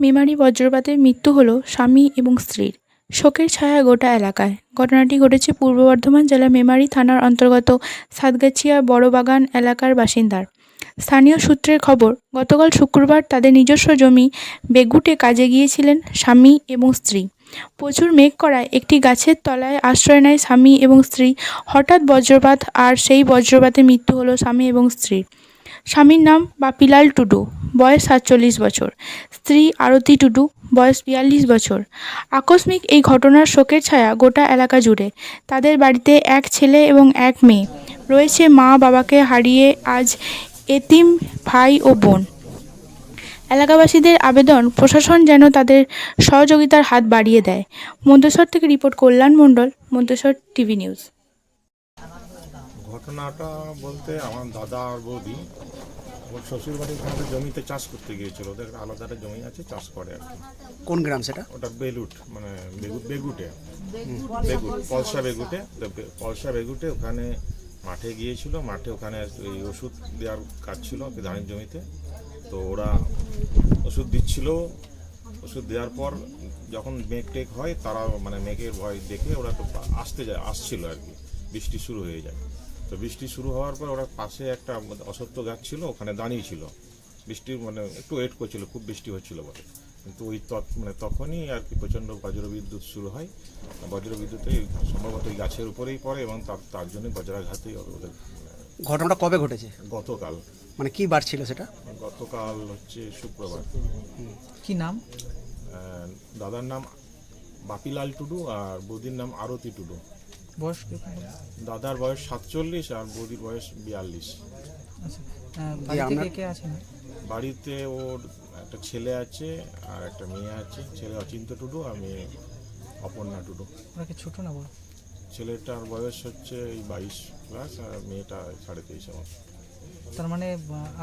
মেমারি বজ্রপাতে মৃত্যু হল স্বামী এবং স্ত্রীর। শোকের ছায়া গোটা এলাকায়। ঘটনাটি ঘটেছে পূর্ব বর্ধমান জেলার মেমারি থানার অন্তর্গত সাতগাছিয়া বড়বাগান এলাকার বাসিন্দার স্থানীয় সূত্রের খবর, গতকাল শুক্রবার তাদের নিজস্ব জমি বেগুটে কাজে গিয়েছিলেন স্বামী এবং স্ত্রী। প্রচুর মেঘ করায় একটি গাছের তলায় আশ্রয় নেয় স্বামী এবং স্ত্রী। হঠাৎ বজ্রপাত, আর সেই বজ্রপাতে মৃত্যু হলো স্বামী এবং স্ত্রীর। স্বামীর নাম বাপিলাল টুডু, বয়স সাতচল্লিশ বছর। স্ত্রী আরতি টুডু, বয়স বিয়াল্লিশ বছর। আকস্মিক এই ঘটনার শোকের ছায়া গোটা এলাকা জুড়ে। তাদের বাড়িতে এক ছেলে এবং এক মেয়ে। রয়েছে মা বাবাকে হারিয়ে আজ এতিম ভাই ও বোন। এলাকাবাসীদের আবেদন, প্রশাসন যেন তাদের সহযোগিতার হাত বাড়িয়ে দেয়। মন্তেশ্বর থেকে report Kalyan Mondal, Manteswar TV news. ঘটনাটা বলতে আমার দাদা আর বৌদি ওর শ্বশুর বাড়ির ওখানে জমিতে চাষ করতে গিয়েছিল। ওদের একটা আলাদা একটা জমি আছে চাষ করে আর কি। কোন গ্রাম সেটা? ওটা বেলুট মানে বেগু বেগুটে। বেগুট পলসা বেগুটে। তো বে- পলসা বেগুটে ওখানে মাঠে গিয়েছিল মাঠে ওখানে এই ওষুধ দেওয়ার কাজ ছিল ধানের জমিতে। তো ওরা ওষুধ দিচ্ছিল। ওষুধ দেওয়ার পর যখন মেঘ টেক হয় তারা মানে মেঘের ভয় দেখে ওরা তো আসতে যায় আসছিল আর কি। বৃষ্টি শুরু হয়ে যায়। তো বৃষ্টি শুরু হওয়ার পর ওরা পাশে একটা অসত্য গাছ ছিল ওখানে দাঁড়িয়ে ছিল। বৃষ্টির মানে একটু ওয়েট করছিল খুব বৃষ্টি হচ্ছিল বলে কিন্তু ওই মানে তখনই আর কি প্রচণ্ড বজ্রবিদ্যুৎ শুরু হয়। বজ্রবিদ্যুতে সম্ভবত ওই গাছের উপরেই পড়ে এবং তার তার জন্য বজ্রাঘাতেই ওদের ঘটনাটা কবে ঘটেছে? গতকাল। মানে কি বার ছিল সেটা? গতকাল হচ্ছে শুক্রবার। কি নাম? দাদার নাম বাপিলাল টুডু আর বৌদির নাম আরতি টুডু। বয়স দাদার বয়স সাতচল্লিশ আর বৌদির বয়স বিয়াল্লিশ। আচ্ছা বাড়িতে ওর একটা ছেলে আছে আর একটা মেয়ে আছে। ছেলে অচিন্ত টুডু আর মেয়ে অপর্ণা টুডু। ওরা কি ছোট না বড়? ছেলেটার বয়স হচ্ছে এই বাইশ প্লাস আর মেয়েটা সাড়ে তেইশ আমার। তার মানে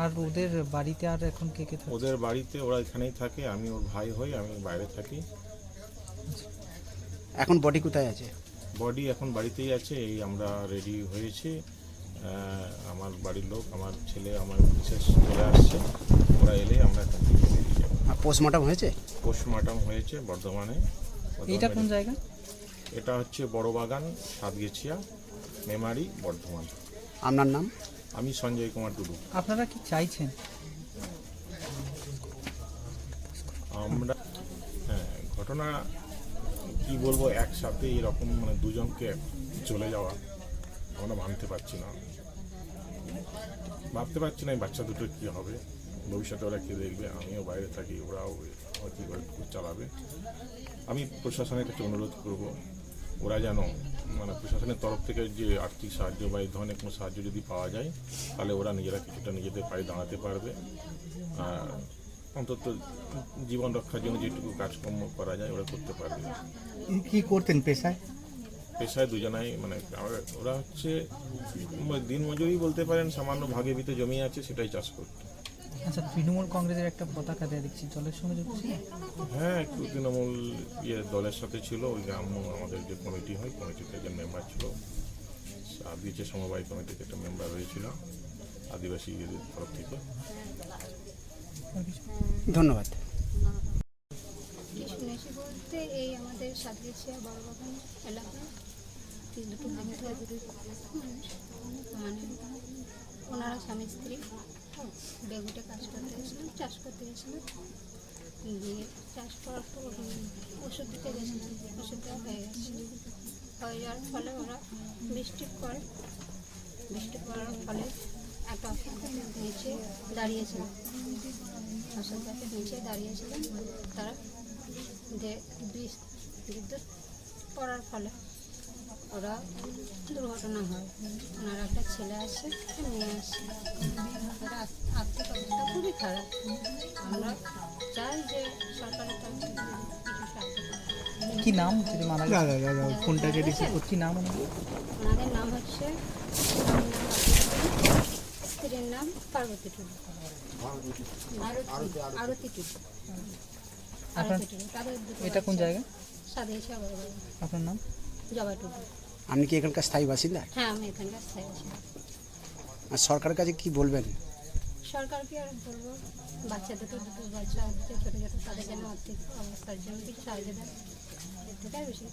আর ওদের বাড়িতে আর এখন কে কে থাকে? ওদের বাড়িতে ওরা এখানেই থাকে আমি ওর ভাই হই আমি বাইরে থাকি। এখন বডি কোথায় আছে? বডি এখন বাড়িতেই আছে এই আমরা রেডি হয়েছি। আমার বাড়ির লোক আমার ছেলে আমার বিশেষ চলে আসছে। ওরা এলে আমরা এখান থেকে বেরিয়ে যাব। পোস্টমর্টম হয়েছে? পোস্টমর্টম হয়েছে বর্ধমানে। এইটা কোন জায়গা? এটা হচ্ছে বড়বাগান সাতগেছিয়া মেমারি বর্ধমান। আপনার নাম? আমি সঞ্জয় কুমার টুডু। আপনারা কি চাইছেন? আমরা হ্যাঁ ঘটনা কি বলব, একসাথে এরকম মানে দুজনকে চলে যাওয়া আমরা মানতে পারছি না। ভাবতে পারছি না এই বাচ্চা দুটো কি হবে, ভবিষ্যতে ওরা কি দেখবে, আমিও বাইরে থাকি, ওরাও কি করে চালাবে। আমি প্রশাসনের কাছে অনুরোধ করব, ওরা যেন মানে প্রশাসনের তরফ থেকে যে আর্থিক সাহায্য বা এই ধরনের কোনো সাহায্য যদি পাওয়া যায়, তাহলে ওরা নিজেরা কিছুটা নিজেদের পায়ে দাঁড়াতে পারবে। আর অন্তত জীবন রক্ষার জন্য যেটুকু কাজকর্ম করা যায় ওরা করতে পারবে কি করতেন পেশায় পেশায় দুজনাই মানে ওরা হচ্ছে দিন মজুরি বলতে পারেন সামান্য ভাগে ভিতে জমি আছে সেটাই চাষ করতে আচ্ছা তৃণমূল কংগ্রেসের একটা পতাকা দেয়া দেখছি জলের সঙ্গে যুক্ত ছিল? হ্যাঁ একটু তৃণমূল ইয়ে দলের সাথে ছিল ওই গ্রাম আমাদের যে কমিটি হয় কমিটিতে যে মেম্বার ছিল আদিবাসী সমবায় কমিটিতে একটা মেম্বার হয়েছিল আদিবাসী ইয়েদের তরফ থেকে? ধন্যবাদ। শুনেছি বলতে এই আমাদের সাতগেছিয়া বড়বাগান এলাকায় দুটো মানে ওনারা স্বামী স্ত্রী। বেগুটে কাজ করতে গেছিলেন চাষ করতে গেছিলেন দিয়ে চাষ করার পর ওষুধ দিতে গেছিলেন ওষুধ দেওয়া হয়ে গেছে। হয়ে যাওয়ার ফলে ওরা বৃষ্টি করে বৃষ্টি পড়ার ফলে একটা নিচে নিচে তারা যে বিষ বিদ্যুৎ পড়ার ফলে ওরা দুর্ঘটনা হয়। ওনার একটা ছেলে একটা মেয়ে ওরা আর্থিক অবস্থা খুবই খারাপ। আমরা চাই যে সরকারের তরফ থেকে কিছু সাহায্য কি নাম? যদি মারা ফোনটাকে রিসিভ কি নাম ওনার? ওনাদের নাম হচ্ছে স্ত্রীর নাম পার্বতী টুডু। আরতি- আরতি টুডু। আরতি টুডু তাদের এটা কোন জায়গা? সাদে আপনার নাম? জবা টুডু। আপনি কি এখানকার স্থায়ী বাসিন্দা? হ্যাঁ আমি এখানকার স্থায়ী আছি আর সরকারের কাছে কি বলবেন? সরকারকে আর বলব? বাচ্চাদের তো দুটো বাচ্চা হচ্ছে ছোটো ছোটো তাদের জন্য আর্থিক অবস্থার জন্য কিছু সাহায্য দেয় এর থেকে আর বেশি।